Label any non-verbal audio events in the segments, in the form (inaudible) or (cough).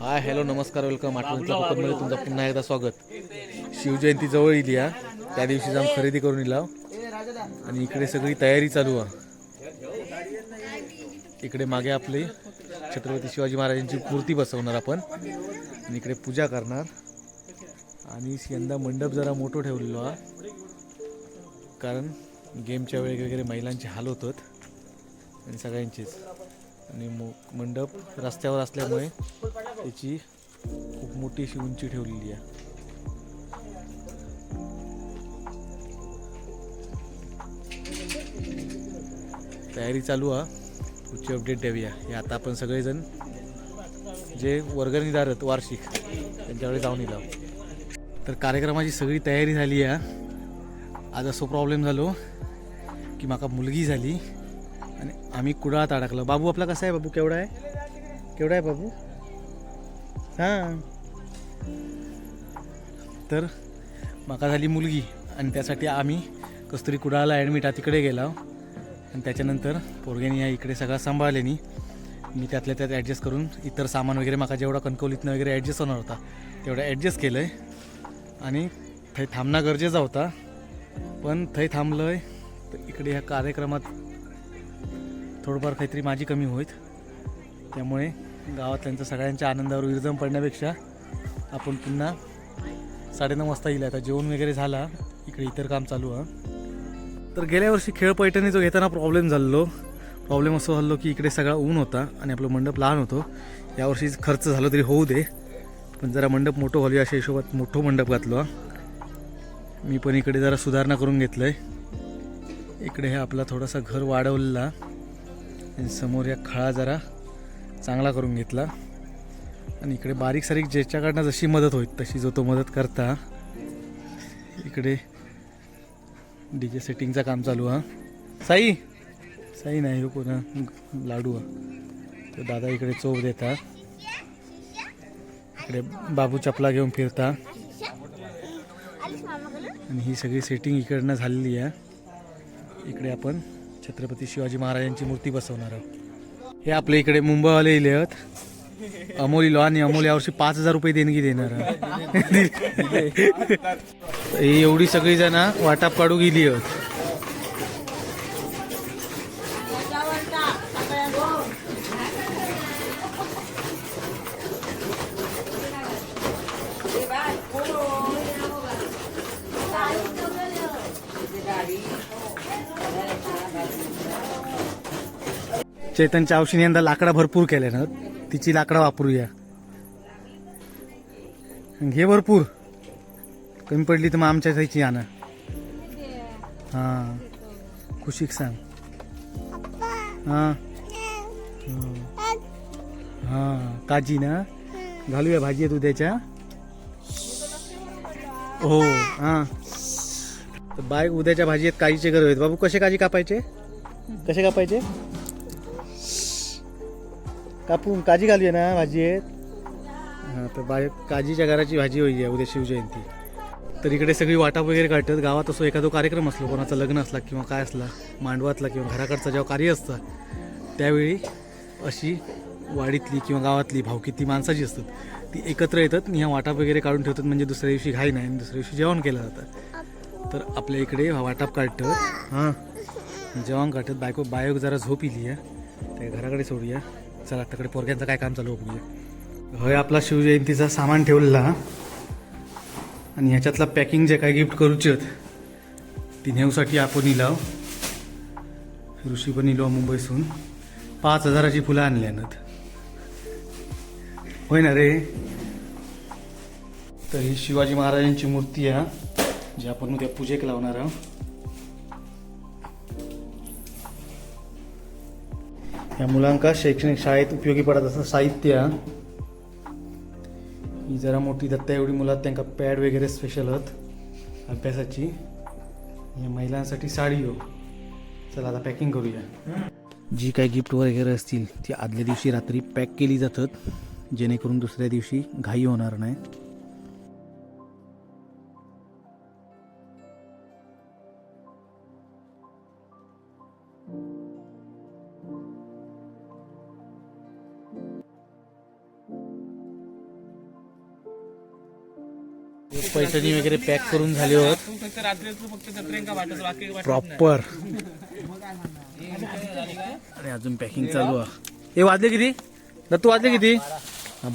Hi hello नमस्कार welcome आठवणीतल्या कोकणमध्ये तुमचं पुन्हा एकदा स्वागत. शिवजयंती जवळ येईल या. त्या दिवशी जाऊन खरेदी करून येईल आणि इकडे सगळी तयारी चालू आहे इकडे मागे आपली छत्रपती शिवाजी महाराजांची मूर्ती बसवणार आपण. आणि इकडे पूजा करणार. आणि यंदा मंडप जरा मोठं ठेवलेलो हा. कारण गेमच्या वेळी वगैरे महिलांचे हाल होतात. आणि सगळ्यांचेच. आणि मो मंडप रस्त्यावर असल्यामुळे त्याची खूप मोठी अशी उंची ठेवलेली आहे. तयारी चालू आहे पुढची अपडेट द्यावी हे आता आपण सगळेजण जे वर्गणीदार वार्षिक त्यांच्याकडे जाऊन येईल तर कार्यक्रमाची सगळी तयारी झाली आहे. आज असो प्रॉब्लेम झालो की माका मुलगी झाली. आणि आम्ही कुडाळात अडकलो. बाबू आपला कसा आहे बाबू? केवढा आहे? केवढा आहे बाबू? हां. तर माका झाली मुलगी आणि त्यासाठी आम्ही कस्तुरी कुडाळाला ॲडमिट आहे तिकडे गेलो हो. आणि त्याच्यानंतर पोरग्यानी या इकडे सगळं सांभाळल्यानी मी त्यातल्या त्यात ॲडजस्ट करून इतर सामान वगैरे माका जेवढा कणकवलीतनं वगैरे ॲडजस्ट होणार होता तेवढा ॲडजस्ट केलं आहे आणि थंय थांबणं गरजेचा होता. पण थंय थांबलं आहे तर इकडे ह्या कार्यक्रमात थोडंफार काहीतरी माझी कमी होईत त्यामुळे गावातल्यांच्या सगळ्यांच्या आनंदावर विरजम पडण्यापेक्षा आपण पुन्हा साडेनऊ वाजता येईल. आता जेवण वगैरे झाला इकडे इतर काम चालू आहे. तर गेल्या वर्षी खेळ पैठणीचा घेताना प्रॉब्लेम झालो प्रॉब्लेम असं झालो की इकडे सगळा ऊन होता आणि आपलं मंडप लहान होतो. यावर्षी खर्च झालं तरी होऊ दे पण जरा मंडप मोठं व्हावी अशा हिशोबात मोठं मंडप घातलो हा. मी पण इकडे जरा सुधारणा करून घेतलं आहे इकडे हे आपला थोडासा घर वाढवलेला. आणि समोर या खळा जरा चांगला करून घेतला. आणि इकडे बारीक सारीक ज्याच्याकडनं जशी मदत होईल तशी जो तो मदत करता. इकडे डी जे सेटिंगचं काम चालू हा साई साई नाही हो कोणा लाडू हा तो दादा इकडे चोप देता. इकडे बाबू चपला घेऊन फिरता. आणि ही सगळी सेटिंग इकडनं झालेली आहे. इकडे आपण छत्रपती शिवाजी महाराजांची मूर्ती बसवणार आहोत. हे आपल्या इकडे मुंबईवाले इले आहेत अमोल इलो आणि अमोल यावर्षी पाच हजार रुपये देणगी देणार. (laughs) ही एवढी सगळी जण वाटाप काढू गेली आहेत. चेतनच्या औषधी यंदा लाकडा भरपूर केल्या ना तिची लाकडा वापरूया. घे भरपूर. कमी पडली तर मग आमच्या जायची आणा हां. खुशीक सांग. हां. हां. काजी ना? घालूया भाजी आहे उद्याच्या हो. हां. तर बाय उद्याच्या भाजीत काजीचे गरज आहेत. बाबू कसे काजी कापायचे? कसे कापायचे? कापून काजी घालूया ना भाजी आहेत. हां तर बाय काजीच्या घराची भाजी होईल उद्या शिवजयंती तर इकडे सगळी वाटा वगैरे काढतात. गावात असो एखादा कार्यक्रम असलो कोणाचं लग्न असला किंवा काय असला मांडवातला किंवा घराकडचा जेव्हा कार्य असतं त्यावेळी अशी वाडीतली किंवा गावातली भावकीतली ती माणसाची असतात ती एकत्र येतात आणि ह्या वाटा वगैरे काढून ठेवतात. म्हणजे दुसऱ्या दिवशी घाई नाही आणि दुसऱ्या दिवशी जेवण केलं जातं. तर आपल्या इकडे वाटाप काढतात. हां. जेवण काढतात. बायको बायक जरा झोप इली आहे. त्या घराकडे सोडूया. चला तिकडे पोरग्यांचं काय काम चालू बघूया. होय आपला शिवजयंतीचा सामान ठेवलेला. आणि ह्याच्यातला पॅकिंग जे काय गिफ्ट करूचे ती नेऊसाठी आपण इलाव. ऋषी पण इलो मुंबईसून. पाच हजाराची फुलं आणल्यानत होय ना रे? तर ही शिवाजी महाराजांची मूर्ती आहे जी आपण उद्या पूजेक लावणार आहोत. या मुलांका शैक्षणिक शाळेत उपयोगी पडत असं साहित्य. ही जरा मोठी दत्ता एवढी मुलं त्यांना पॅड वगैरे स्पेशल आहेत अभ्यासाची. या महिलांसाठी साडी हो. चला आता पॅकिंग करूया. जी काही गिफ्ट वगैरे असतील ती आदल्या दिवशी रात्री पॅक केली जातात जेणेकरून दुसऱ्या दिवशी घाई होणार नाही. पैठणी वगैरे पॅक करून झाले होत. प्रॉपर आणि अजून पॅकिंग चालू आहे. हे वाजले किती? दत्तू वाजले किती?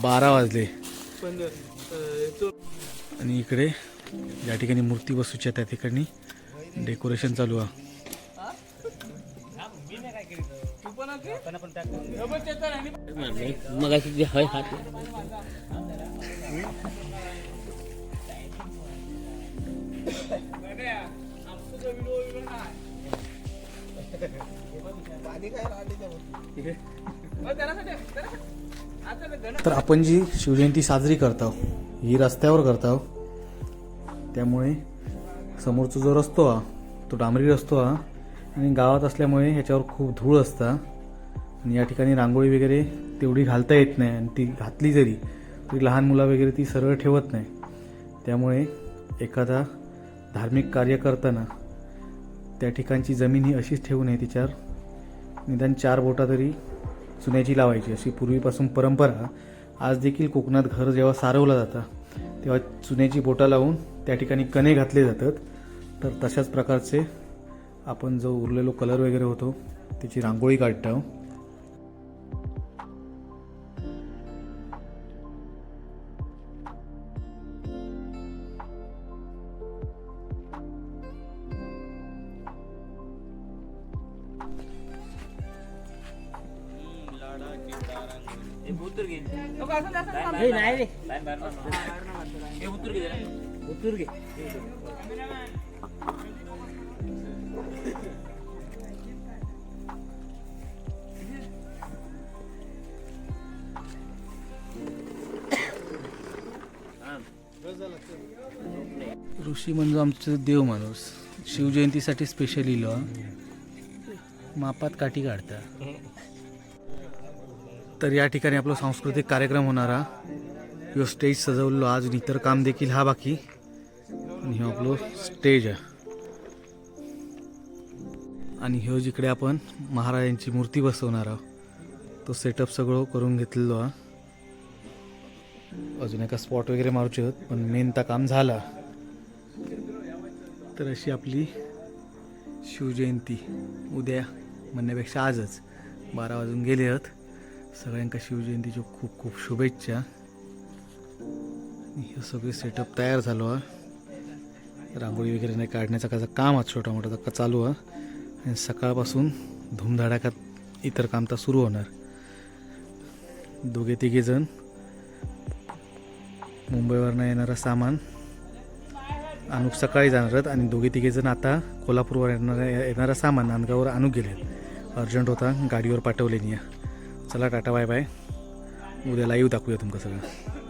बारा वाजले. आणि इकडे ज्या ठिकाणी मूर्ती बसूच्या त्या ठिकाणी डेकोरेशन चालू आहे. मग हात तर आपण जी शिवजयंती साजरी करतो ही रस्त्यावर करतो त्यामुळे समोरचा जो रस्तो हा तो डांबरी रस्तो हा आणि गावात असल्यामुळे ह्याच्यावर खूप धूळ असता. आणि या ठिकाणी रांगोळी वगैरे तेवढी घालता येत नाही आणि ती घातली जरी तरी लहान मुलं वगैरे ती सरळ ठेवत नाही. त्यामुळे एखादा धार्मिक कार्य करताना त्या ठिकाणची जमीन ही अशीच ठेवू नये तिच्यावर. निदान चार बोटा तरी चुन्याची लावायची. अशी पूर्वीपासून परंपरा. आज देखील कोकणात घर जेव्हा सारवलं जातं तेव्हा चुन्याची बोटा लावून त्या ठिकाणी कणे घातले जातात. तर तशाच प्रकारचे आपण जो उरलेलो कलर वगैरे होतो त्याची रांगोळी काढतो. नाही रे. हे उतर घे उतर घे. ऋषी म्हणजे आमचं देव माणूस. शिवजयंतीसाठी स्पेशल इलो मापात काठी काढता. तर या ठिकाणी आपला सांस्कृतिक कार्यक्रम होणारा. ह्यो स्टेज सजवलेलो अजून इतर काम देखील हा बाकी. आणि ह्यो आपलो स्टेज आहे. आणि ह्यो जिकडे आपण महाराजांची मूर्ती बसवणार आहोत तो सेटअप सगळं करून घेतलेलो हा. अजून एका स्पॉट वगैरे मारूचे होत पण मेन तर काम झाला. तर अशी आपली शिवजयंती उद्या म्हणण्यापेक्षा आजच बारा वाजून गेले आहेत. सगळ्यांका शिवजयंतीच्या खूप खूप शुभेच्छा. हे सगळे सेटअप तयार झालो आहे रांगोळी वगैरे नाही काढण्याचा कसं काम आज छोटा मोठा का चालू आहे. आणि सकाळपासून धुमधडाकात इतर काम तर सुरू होणार. दोघे तिघे जण. मुंबईवरनं येणारं सामान. आणूक सकाळी जाणार आहेत आणि दोघे तिघे जण आता कोल्हापूरवर येणारा येणारं सामान नांदगावर आणूक गेले अर्जंट होता गाडीवर पाठवले नाही चला टाटा बाय बाय. उद्या लाईव्ह दाखवूया तुमचं सगळं.